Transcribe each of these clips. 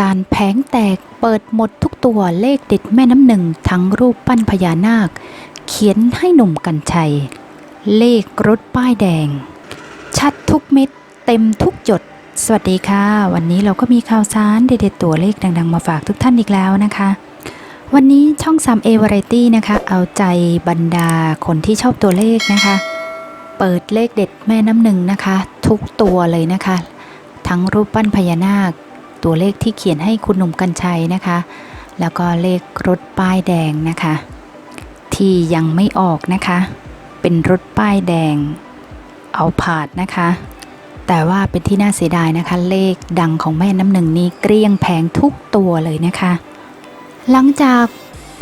การแผงแตกเปิดหมดทุกตัวเลขเด็ดแม่น้ำหนึ่งทั้งรูปปั้นพญานาค เขียนให้หนุ่มกัญชัย เลขรถป้ายแดง ชัดทุกเม็ดเต็มทุกหยด สวัสดีค่ะ วันนี้เราก็มีข่าวสารเด็ดๆตัวเลขดัง ๆ มาฝากทุกท่านอีกแล้วนะคะ วันนี้ช่อง 3A Variety นะคะ เอาใจบรรดาคนที่ชอบตัวเลขนะคะ เปิดเลขเด็ดแม่น้ำหนึ่งนะคะ ทุกตัวเลยนะคะ ทั้งรูปปั้นพญานาค ตัวเลขที่เขียนให้คุณหนุ่มกัญชัยนะคะ แล้วก็เลขรถป้ายแดงนะคะ ที่ยังไม่ออกนะคะ เป็นรถป้ายแดงเอาผาดนะคะ แต่ว่าเป็นที่น่าเสียดายนะคะ เลขดังของแม่น้ำหนึ่งนี้เกลี้ยงแผงทุกตัวเลยนะคะ หลังจาก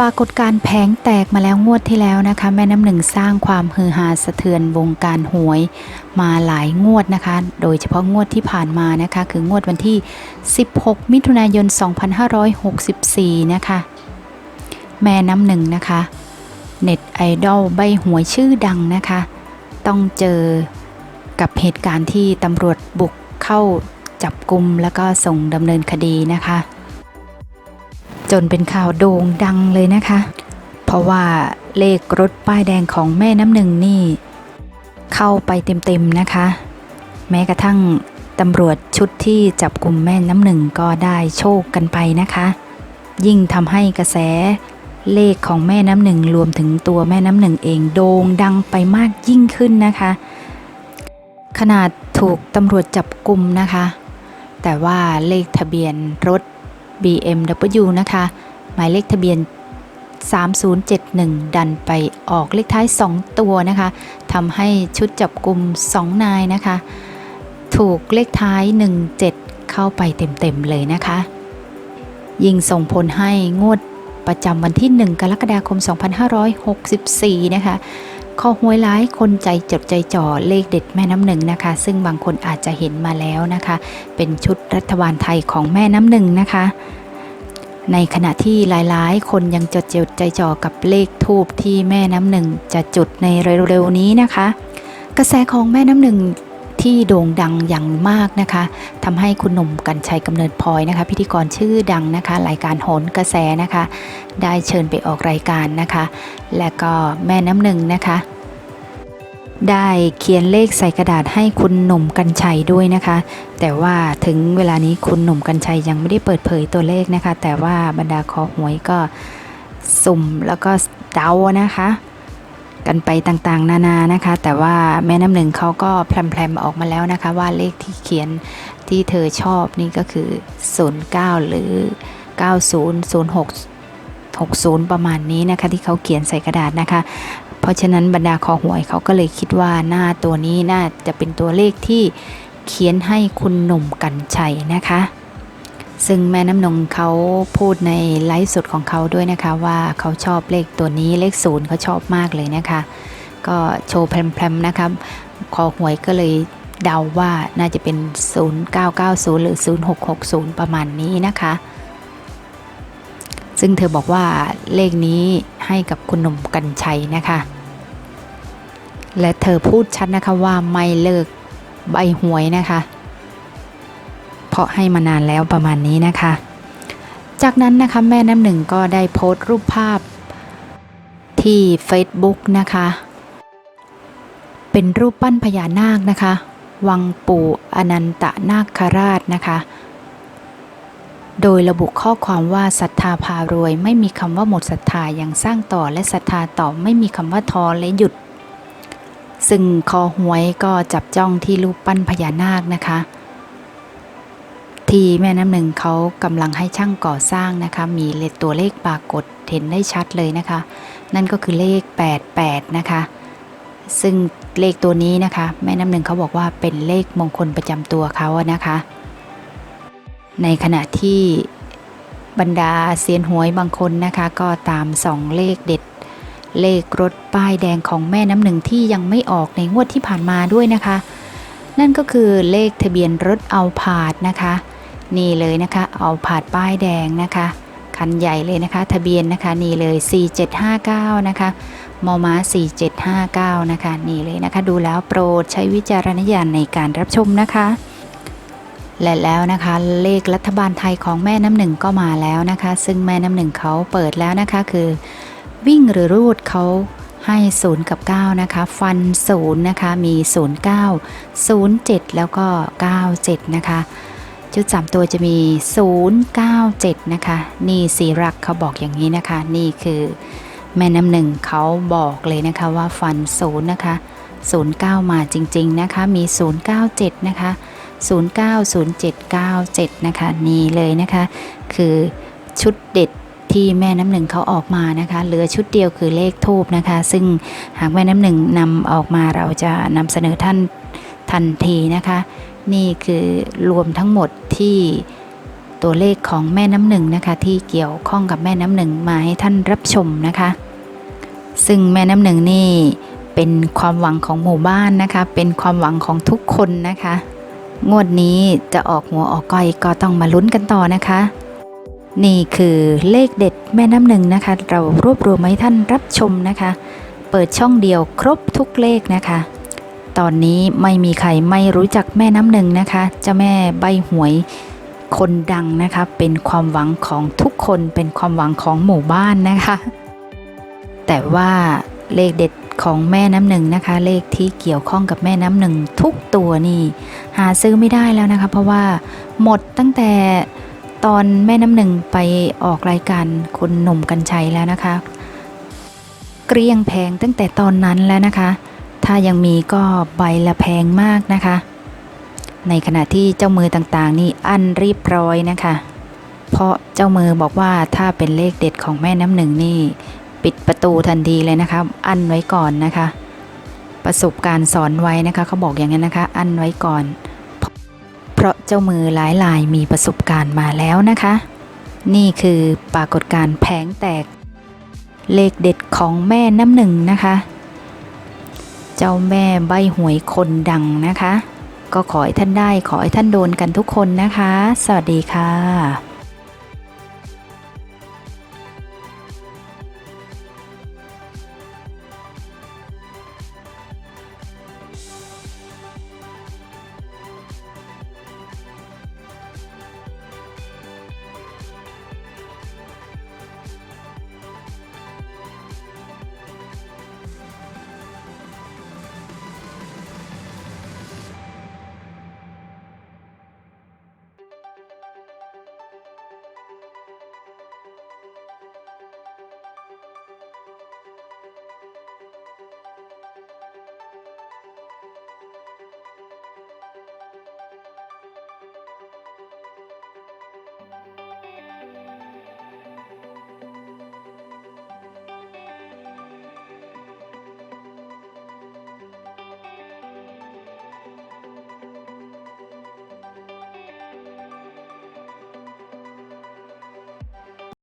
ปรากฏการแผงแตกมาแล้วงวดที่แล้วนะคะ แม่น้ำหนึ่งสร้างความฮือฮาสะเทือนวงการหวยมาหลายงวดนะคะ โดยเฉพาะงวดที่ผ่านมานะคะ คืองวดวันที่ 16 มิถุนายน 2564 นะคะ แม่น้ำหนึ่งนะคะ เน็ตไอดอลใบหวยชื่อดังนะคะ ต้องเจอกับเหตุการณ์ที่ตำรวจบุกเข้าจับกลุ่มแล้วก็ส่งดำเนินคดีนะคะ จนเป็นข่าวโด่งดังเลยนะคะ เพราะว่าเลขรถป้ายแดงของแม่น้ำหนึ่งนี่ เข้าไปเต็มๆนะคะ แม้กระทั่งตำรวจชุดที่จับกลุ่มแม่น้ำหนึ่งก็ได้โชคกันไปนะคะ ยิ่งทำให้กระแสเลขของแม่น้ำหนึ่งรวมถึงตัวแม่น้ำหนึ่งเองโด่งดังไปมากยิ่งขึ้นนะคะ ขนาดถูกตำรวจจับกลุ่มนะคะ แต่ว่าเลขทะเบียนรถ BMW นะคะ หมายเลขทะเบียน 3071 ดันไปออกเลขท้าย 2 ตัวนะคะทำให้ชุดจับกลุ่ม2 นายนะคะ ถูกเลขท้าย 17 เข้าไปเต็มๆเลยนะคะ ยิงส่งผลให้งวดประจำวันที่ 1 กรกฎาคม 2564 นะคะ ข้อหวยร้ายคนใจจดใจจ่อเลขเด็ดแม่น้ำหนึ่งนะคะ ซึ่งบางคนอาจจะเห็นมาแล้วนะคะ เป็นชุดรัฐบาลไทยของแม่น้ำหนึ่งนะคะ ในขณะที่หลายๆ คนยังจดจดใจจ่อกับเลขทูบที่แม่น้ำหนึ่งจะจุดในเร็วๆนี้นะคะ กระแสของแม่น้ำหนึ่ง ที่โด่งดังอย่างมากนะคะทำให้คุณหนุ่มกัญชัยกำเนิดพลอยนะคะ พิธีกรชื่อดังนะคะ รายการโหนกระแสนะคะ ได้เชิญไปออกรายการนะคะ และก็แม่น้ำหนึ่งนะคะได้เขียนเลขใส่กระดาษให้คุณหนุ่มกัญชัยด้วยนะคะ แต่ว่าถึงเวลานี้คุณหนุ่มกัญชัยยังไม่ได้เปิดเผยตัวเลขนะคะ แต่ว่าบรรดาคอหวยก็สุ่มแล้วก็เดานะคะ กันไปต่างๆ นานานะคะ แต่ว่าแม่น้ำหนึ่งเขาก็แพรมๆออกมาแล้วนะคะ ว่าเลขที่เขียนที่เธอชอบนี่ก็คือ 09 หรือ 90 06 60 ประมาณนี้นะคะ ที่เขาเขียนใส่กระดาษนะคะ เพราะฉะนั้นบรรดาคอหวยเขาก็เลยคิดว่าหน้าตัวนี้น่าจะเป็นตัวเลขที่เขียนให้คุณหนุ่มกัญชัยนะคะ ซึ่งแม่น้ำนงเขาพูดในไลฟ์สดของเขาด้วยนะคะ ว่าเขาชอบเลขตัวนี้เลขศูนย์เขาชอบมากเลยนะคะ ก็โชว์แพรมๆนะคะคอหวยก็เลยเดาว่าน่าจะเป็น 0990 หรือ 0660 ประมาณนี้นะคะ ซึ่งเธอบอกว่าเลขนี้ให้กับคุณหนุ่มกัญชัยนะคะ และเธอพูดชัดนะคะว่าไม่เลิกใบหวยนะคะ เพราะให้มานานแล้วประมาณนี้นะคะ จากนั้นนะคะแม่น้ำหนึ่งก็ได้โพสต์รูปภาพที่ Facebook นะคะ เป็นรูปปั้นพญานาคนะคะ วังปู่อนันตนาคราชนะคะ โดยระบุข้อความว่าศรัทธาพารวย ไม่มีคำว่าหมดศรัทธายังสร้างต่อและศรัทธาต่อไม่มีคำว่าท้อและหยุด ซึ่งคอหวยก็จับจ้องที่รูปปั้นพญานาคนะคะ ที่แม่น้ำหนึ่งเขากำลังให้ช่างก่อสร้างนะคะ มีเลขตัวเลขปรากฏเห็นได้ชัดเลยนะคะ นั่นก็คือเลข 88 นะคะ ซึ่งเลขตัวนี้นะคะ แม่น้ำหนึ่งเขาบอกว่าเป็นเลขมงคลประจำตัวเขาอะนะคะ ในขณะที่บรรดาเซียนหวยบางคนนะคะ ก็ตามสองเลขเด็ด เลขรถป้ายแดงของแม่น้ำหนึ่งที่ยังไม่ออกในงวดที่ผ่านมาด้วยนะคะ นั่นก็คือเลขทะเบียนรถเอาผาดนะคะ นี่เลยนะคะ เอาผาดป้ายแดงนะคะ คันใหญ่เลยนะคะ ทะเบียนนะคะ นี่เลย 4759 นะคะมอม้า 4759 นะคะ นี่เลยนะคะ ดูแล้วโปรดใช้วิจารณญาณในการรับชมนะคะและแล้วนะคะเลขรัฐบาลไทยของแม่น้ำหนึ่งก็มาแล้วนะคะ ซึ่งแม่น้ำหนึ่งเขาเปิดแล้วนะคะคือวิ่งหรือรูดเขาให้0กับ9นะคะ ฟัน0นะคะมี 09 07 แล้วก็ 97 นะคะ ชุด 3 ตัวจะมี 097 นะคะ นี่สีรักเขาบอกอย่างนี้นะคะ นี่คือแม่น้ำหนึ่งเขาบอกเลยนะคะว่าฟัน0นะคะ 09 มาจริง ๆ นะคะ มี 097 นะคะ 090797 นะคะ นี่เลยนะคะ คือชุดเด็ดที่แม่น้ำหนึ่งเขาออกมานะคะ เหลือชุดเดียวคือเลขทูบนะคะ ซึ่งหากแม่น้ำหนึ่งนำออกมาเราจะนำเสนอท่านทันทีนะคะ นี่คือรวมทั้งหมดที่ตัวเลขของแม่น้ำหนึ่งนะคะ ที่เกี่ยวข้องกับแม่น้ำหนึ่งมาให้ท่านรับชมนะคะ ซึ่งแม่น้ำหนึ่งนี่เป็นความหวังของหมู่บ้านนะคะ เป็นความหวังของทุกคนนะคะ งวดนี้จะออกหัวออกก้อยก็ต้องมาลุ้นกันต่อนะคะ นี่คือเลขเด็ดแม่น้ำหนึ่งนะคะ เรารวบรวมมาให้ท่านรับชมนะคะ เปิดช่องเดียวครบทุกเลขนะคะ ตอนนี้ไม่มีใครไม่รู้จักแม่น้ำหนึ่งนะคะเจ้าแม่ใบหวยคนดังนะคะ เป็นความหวังของทุกคนเป็นความหวังของหมู่บ้านนะคะ แต่ว่าเลขเด็ดของแม่น้ำหนึ่งนะคะ เลขที่เกี่ยวข้องกับแม่น้ำหนึ่งทุกตัวนี่ หาซื้อไม่ได้แล้วนะคะ เพราะว่าหมดตั้งแต่ตอนแม่น้ำหนึ่งไปออกรายการคุณหนุ่มกัญชัยแล้วนะคะ เกลี้ยงแพงตั้งแต่ตอนนั้นแล้วนะคะ ถ้ายังมีก็ใบละแพงมากนะคะ ในขณะที่เจ้ามือต่างๆ นี่อันรีบร้อยนะคะ เพราะเจ้ามือบอกว่าถ้าเป็นเลขเด็ดของแม่น้ำหนึ่งนี่ ปิดประตูทันทีเลยนะคะ อันไว้ก่อนนะคะ ประสบการณ์สอนไว้นะคะเขาบอกอย่างนั้นนะคะ อันไว้ก่อน เพราะเจ้ามือหลายลายมีประสบการณ์มาแล้วนะคะ นี่คือปรากฏการณ์แผงแตก เลขเด็ดของแม่น้ำหนึ่งนะคะ เจ้าแม่ใบหวยคนดังนะคะ ก็ขอให้ท่านได้ขอให้ท่านโดนกันทุกคนนะคะ สวัสดีค่ะ